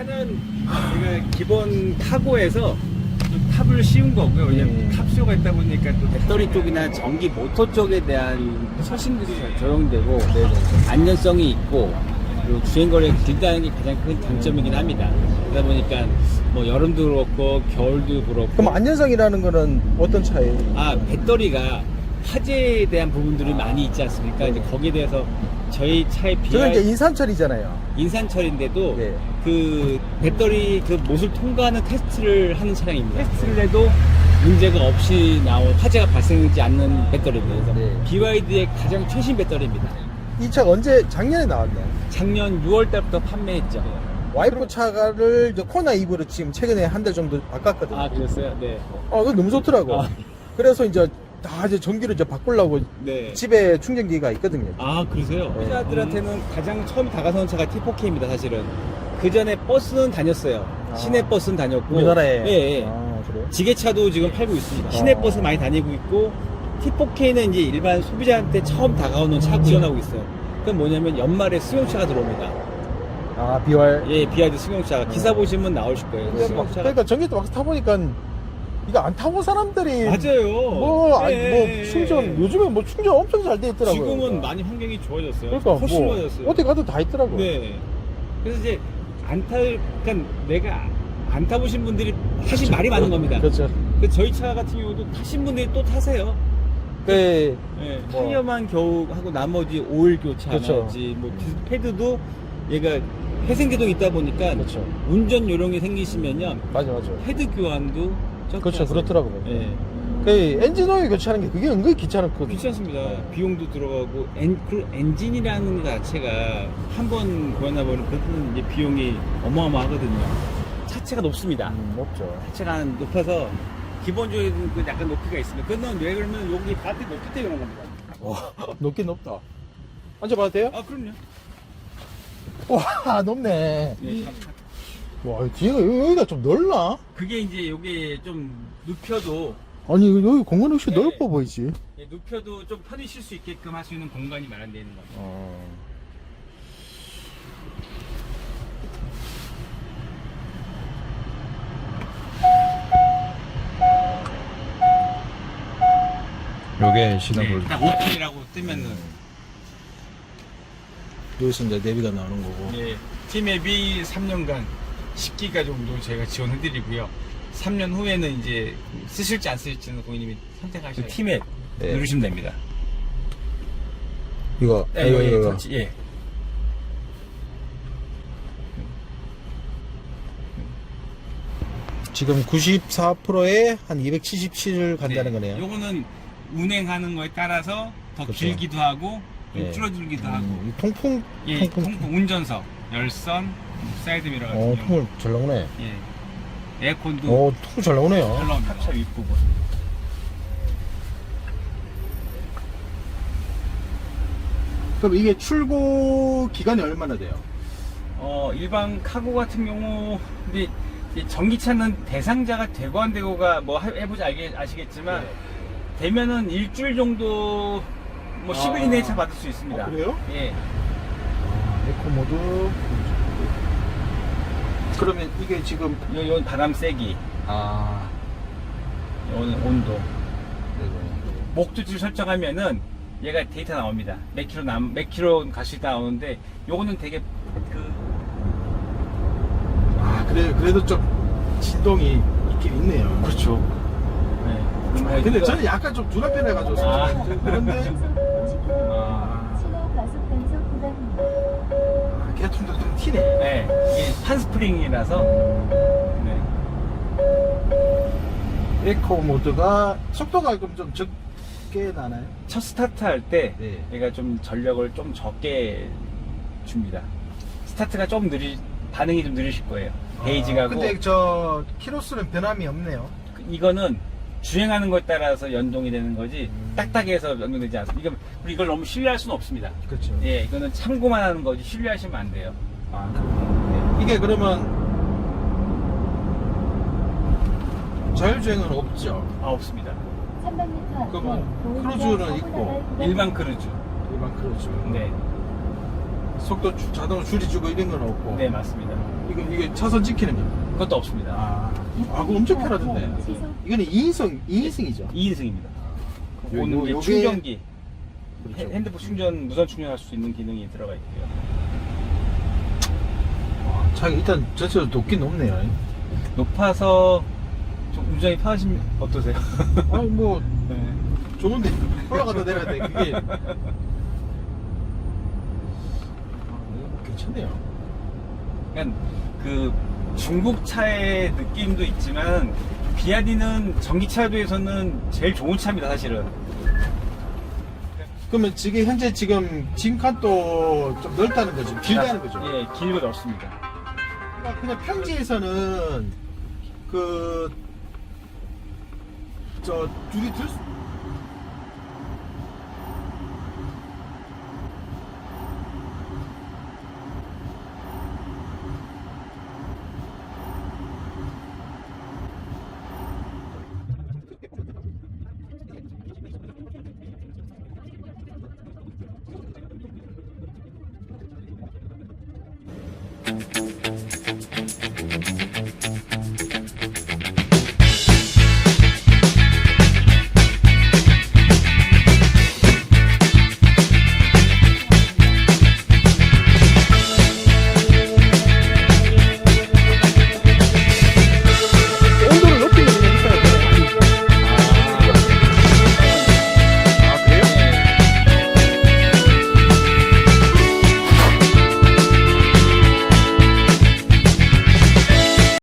차는 기본 타고에서 좀 탑을 씌운 거고요. 왜냐면 네. 탑쇼가 있다 보니까 또 배터리 쪽이나 전기 모터 쪽에 대한 서신들이 적용되고 안전성이 있고 그리고 주행 거리가 길다는 게 가장 큰 장점이긴 합니다. 그러다 보니까 뭐 여름도 그렇고 겨울도 그렇고 그럼 안전성이라는 거는 어떤 차예요? 아 배터리가 화재에 대한 부분들이 많이 있지 않습니까? 이제 거기에 대해서 저희 차에 저는 이제 인산철이잖아요. 인산철인데도 네. 그 배터리 그 못을 통과하는 테스트를 하는 차량입니다. 테스트를 해도 문제가 없이 나온 화재가 발생하지 않는 배터리입니다. 그래서 네. BYD의 가장 최신 배터리입니다. 이 차가 언제 작년에 나왔나요? 작년 6월 달부터 판매했죠. 와이프 차를 이제 코나 이브로 지금 최근에 한 달 정도 바꿨거든요. 아 그랬어요? 네. 아, 그거 너무 좋더라고. 아. 그래서 이제 다 이제 전기를 이제 바꾸려고 네. 집에 충전기가 있거든요. 아 그러세요? 네. 소비자들한테는 가장 처음 다가서는 차가 T4K입니다 사실은. 그 전에 버스는 다녔어요. 아. 시내 버스는 다녔고. 우리나라에. 예, 예. 아, 그래요? 지게차도 지금 팔고 있습니다. 시내 아. 버스 많이 다니고 있고 T4K는 이제 일반 소비자한테 처음 다가오는 차 지원하고 있어요. 그건 뭐냐면 연말에 승용차가 들어옵니다. 아, 비활. 예, 비아드 승용차 기사 보시면 나오실 거예요. 승용차가 그러니까 전기도 막 타보니까 이거 안 타본 사람들이 맞아요. 뭐, 아니, 예, 뭐 예, 충전 예. 요즘에 뭐 충전 엄청 잘 돼 있더라고요. 지금은 그러니까. 많이 환경이 좋아졌어요. 그러니까 훨씬 뭐 좋아졌어요. 어디 가도 다 있더라고요. 네. 그래서 이제 안 탈, 그러니까 내가 안 타보신 분들이 사실 그렇죠. 말이 많은 겁니다. 그렇죠. 그 저희 차 같은 경우도 타신 분들이 또 타세요. 그 예, 뭐. 타이어만 겨우 하고 나머지 오일 교체하지 그렇죠. 뭐 패드도 얘가 회생 제동이 있다 보니까 그렇죠. 운전 요령이 생기시면요 맞아 맞아. 패드 교환도 그렇죠. 그렇더라고요. 예, 그 엔진 오일 교체하는 게 그게 은근히 귀찮거든요. 귀찮습니다. 네. 비용도 들어가고 엔, 그 엔진이라는 것 자체가 한번 고장나버리면 그때는 이제 비용이 어마어마하거든요. 차체가 높습니다. 음, 없죠. 차체가 높아서 기본적인 그 약간 높이가 있습니다. 그건 왜 그러면 여기 바디 높이 때문에 그런 겁니다. 와, 높긴 높다. 앉아봐도 돼요? 아 그럼요. 와, 높네. 네, 참, 참. 와, 뒤가 여기가 좀 넓나? 그게 이제 요게 좀 눕혀도 아니 여기 공간 역시 네. 넓어 보이지. 예, 눕혀도 좀 편히 쉴 수 있게끔 할 수 있는 공간이 마련되어 있는 거죠. 어. 요게 네, 딱 오픈이라고 뜨면은 여기서 이제 내비가 나오는 거고. 예, 팀앱이 3년간 10기가 정도 저희가 지원해드리고요. 3년 후에는 이제 쓰실지 안 쓰실지는 고객님이 선택하셔서 팀앱 네. 누르시면 됩니다. 이거, 예, 이거, 예, 이거. 터치, 예. 지금 94%에 한 277을 간다는 거네요. 요거는 운행하는 거에 따라서 더 그렇죠. 길기도 하고 좀 예. 줄어들기도 하고 음, 이 통풍, 예, 통풍. 통풍 운전석, 열선, 사이드 미러 같은 어, 통을 잘 나오네. 예. 에어컨도 어, 통잘 나오네요. 잘 나옵니다. 차 윗부분. 그럼 이게 출고 기간이 얼마나 돼요? 어, 일반 카고 같은 경우 근데 이제 전기차는 대상자가 되고 안 되고가 뭐 해- 해보지 알게, 아시겠지만 네. 되면은 일주일 정도 뭐 10일 아. 이내에 차 받을 수 있습니다. 어, 그래요? 예. 에코 모드. 그러면 이게 지금 요, 요 바람 세기, 아 요는 온도. 목적지를 설정하면은 얘가 데이터 나옵니다. 몇 킬로 남, 몇 킬로 있다 나오는데 요거는 되게 그 아 그래 그래도 좀 진동이 있긴 있네요. 그렇죠. 네. 아, 근데 저는 약간 좀 가져서 아. 그런데 아. 신호 과속 단속 구간입니다. 아, 개통도 좀 튀네. 네. 이게 한스프링이라서 네. 에코 모드가 속도가 그럼 좀 적게 나나요? 첫 스타트 할때 네. 얘가 좀 전력을 좀 적게 줍니다. 스타트가 좀 느리 반응이 좀 느리실 거예요. 베이지가고 아, 근데 저 키로수는 변함이 없네요. 이거는 주행하는 것에 따라서 연동이 되는 거지 음. 딱딱해서 연동되지 않습니다. 이거 이걸 너무 신뢰할 수는 없습니다. 그렇죠. 예, 이거는 참고만 하는 거지 신뢰하시면 안 돼요. 아, 이게 그러면 자율주행은 없죠. 아 없습니다. 300m 앞에 그러면 크루즈는 있고, 일반 크루즈. 일반 크루즈. 네, 속도 주- 자동 줄이주고 이런 건 없고. 네 맞습니다. 이거 이게 차선 지키는 거. 그것도 없습니다. 아, 아 그거 엄청 편하던데. 이거는 2인승 2인승이죠. 2인승입니다. 요- 오는 게 요게- 충전기, 그렇죠. 핸- 핸드폰 충전, 무선 충전할 수 있는 기능이 들어가 있고요. 와, 차 일단 전체적으로 높긴 높네요. 높아서 좀 운전이 편하신 어떠세요? 아니 뭐 네. 좋은데 올라가다 내려야 돼. 그게 아, 괜찮네요. 그러니까 그 중국 차의 느낌도 있지만 비아디는 전기차에 비해서는 제일 좋은 차입니다 사실은 그러면 지금 현재 지금 짐칸도 좀 넓다는 거죠. 길다는 거죠. 예 길고 넓습니다 그러니까 그냥 평지에서는 그 저 둘이 들 수-